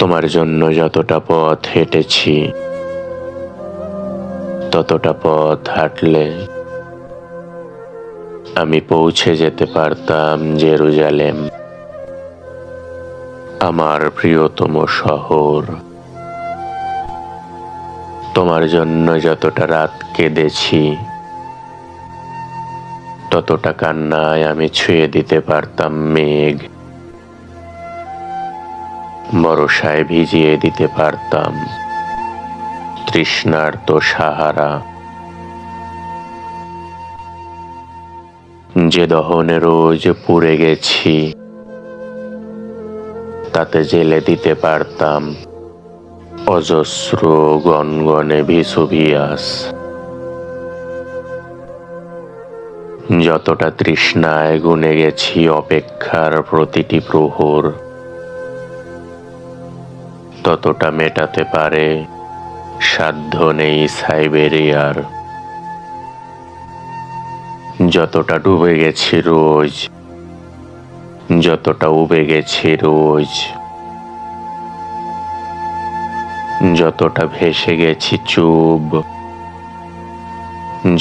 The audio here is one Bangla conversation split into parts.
তোমার জন্য যতটা পথ হেঁটেছি, ততটা পথ হাঁটলে আমি পৌঁছে যেতে পারতাম জেরুজালেম, আমার প্রিয়তম শহর। তোমার জন্য যতটা রাত কেঁদেছি, ততটা কান্নায় আমি ছুঁয়ে দিতে পারতাম মেঘ। বরসায় ভিজিয়ে দিতে পারতাম। তৃষ্ণার্ত সাহারা। যে দহনে রোজ পুড়ে গেছি, তাতে জেলে দিতে পারতাম। অজস্র গনগনে ভিসুভিয়াস যতটা তৃষ্ণায় গুনে গেছি, অপেক্ষার প্রতিটি প্রহর ততটা মেটাতে পারে সাধ্য নেই সাইবেরিয়ার। যতটা ডুবে গেছি রোজ, যতটা উবে গেছি রোজ, যতটা ভেসে গেছি চুব,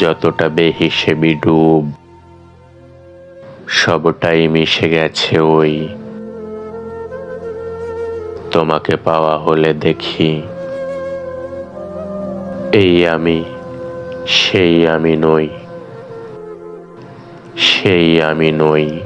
যতটা বেহিসেবি ডুব, সবটাই মিশে গেছে ওই তোমাকে পাওয়া হলে দেখি। এই আমি সেই আমি নই। সেই আমি নই।